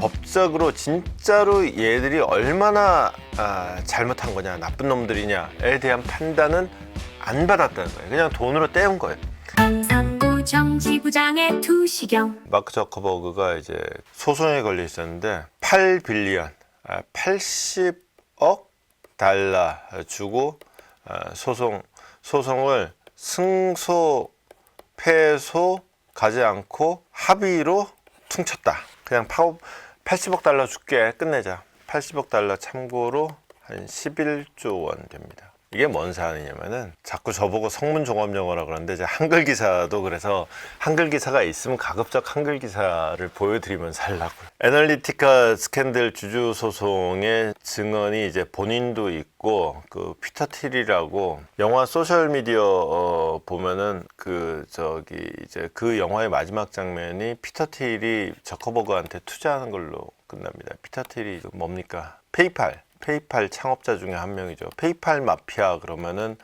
법적으로 진짜로 얘들이 얼마나 아, 잘못한 거냐 나쁜 놈들이냐에 대한 판단은 안 받았다는 거예요. 그냥 돈으로 때운 거예요. 상부 정지부장의 투시경 마크 저커버그가 이제 소송에 걸려 있었는데 8빌리언, 80억 달러 주고 아, 소송 소송을 승소 패소 가지 않고 합의로 퉁쳤다. 그냥 파업 80억 달러 줄게 끝내자. 80억 달러 참고로 한 11조 원 됩니다. 이게 뭔 사안이냐면은 자꾸 저보고 성문 종합 영어라 그러는데 이제 한글 기사도 그래서 한글 기사가 있으면 가급적 한글 기사를 보여드리면 살라고요. 애널리티카 스캔들 주주 소송의 증언이 이제 본인도 있고 그 피터 틸이라고 영화 소셜 미디어 어, 보면은 그 저기 이제 그 영화의 마지막 장면이 피터 틸이 저커버그한테 투자하는 걸로 끝납니다. 피터 틸이 뭡니까? 페이팔. 페이팔 창업자 중에 한 명이죠. 페이팔 마피아 그러면은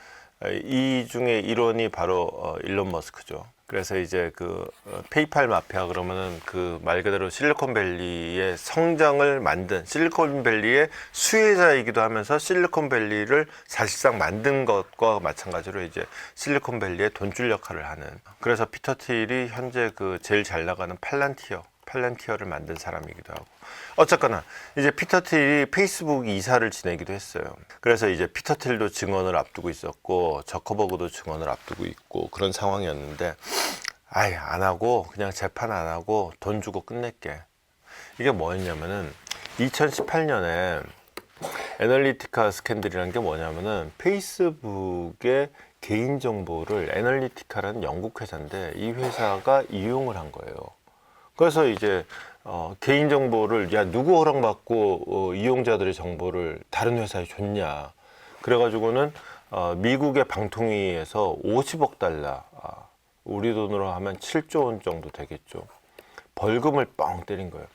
이 중에 일원이 바로 어, 일론 머스크죠. 그래서 이제 그 어, 페이팔 마피아 그러면은 그 말 그대로 실리콘밸리의 성장을 만든 실리콘밸리의 수혜자이기도 하면서 실리콘밸리를 사실상 만든 것과 마찬가지로 이제 실리콘밸리의 돈줄 역할을 하는 그래서 피터 틸이 현재 그 제일 잘 나가는 팔란티어 팔란티어를 만든 사람이기도 하고 어쨌거나 이제 피터 틸이 페이스북 이사를 지내기도 했어요. 그래서 이제 피터 틸도 증언을 앞두고 있었고 저커버그도 증언을 앞두고 있고 그런 상황이었는데 아예 안 하고 그냥 재판 안 하고 돈 주고 끝낼게. 이게 뭐였냐면은 2018년에 애널리티카 스캔들이라는 게 뭐냐면은 페이스북의 개인 정보를 애널리티카라는 영국 회사인데 이 회사가 이용을 한 거예요. 그래서 이제 어, 개인 정보를 야 누구 허락받고 어, 이용자들의 정보를 다른 회사에 줬냐 그래가지고는 어, 미국의 방통위에서 50억 달러 아, 우리 돈으로 하면 7조 원 정도 되겠죠 벌금을 뻥 때린 거예요.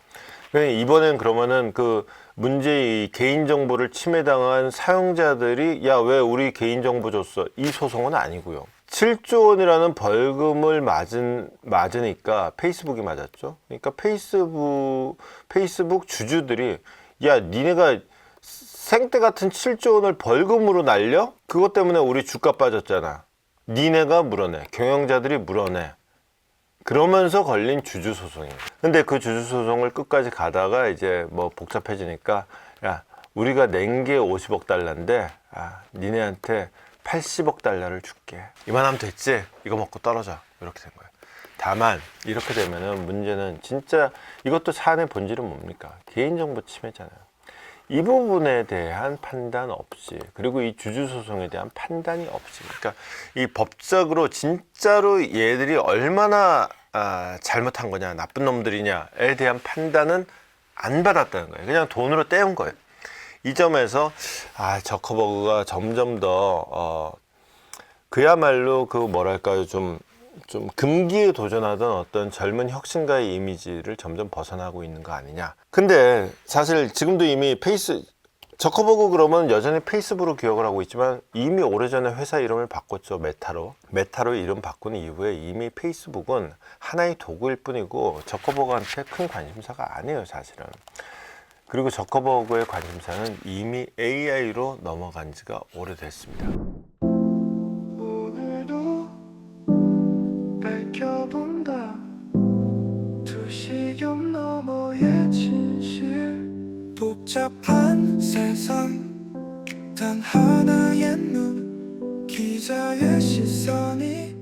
이번엔 그러면은 그 문제의 개인 정보를 침해당한 사용자들이 야 왜 우리 개인 정보 줬어 이 소송은 아니고요. 7조 원이라는 벌금을 맞은 맞으니까 페이스북이 맞았죠. 그러니까 페이스북 페이스북 주주들이 야 니네가 생때 같은 7조 원을 벌금으로 날려? 그것 때문에 우리 주가 빠졌잖아. 니네가 물어내. 경영자들이 물어내. 그러면서 걸린 주주 소송이에요. 근데 그 주주 소송을 끝까지 가다가 이제 뭐 복잡해지니까 야 우리가 낸 게 50억 달러인데 아 니네한테 80억 달러를 줄게. 이만하면 됐지? 이거 먹고 떨어져. 이렇게 된 거예요. 다만 이렇게 되면은 문제는 진짜 이것도 사안의 본질은 뭡니까? 개인정보 침해잖아요. 이 부분에 대한 판단 없이 그리고 이 주주 소송에 대한 판단이 없이 그러니까 이 법적으로 진짜로 얘들이 얼마나 아, 잘못한 거냐 나쁜 놈들이냐에 대한 판단은 안 받았다는 거예요 그냥 돈으로 때운 거예요 이 점에서 아 저커버그가 점점 더 어, 그야말로 그 뭐랄까요 좀 좀 금기에 도전하던 어떤 젊은 혁신가의 이미지를 점점 벗어나고 있는 거 아니냐. 근데 사실 지금도 이미 페이스 저커버그 그러면 여전히 페이스북으로 기억을 하고 있지만 이미 오래전에 회사 이름을 바꿨죠 메타로 메타로 이름 바꾼 이후에 이미 페이스북은 하나의 도구일 뿐이고 저커버그한테 큰 관심사가 아니에요 사실은 그리고 저커버그의 관심사는 이미 AI로 넘어간 지가 오래됐습니다. 복잡한 세상 단 하나의 눈 기자의 시선이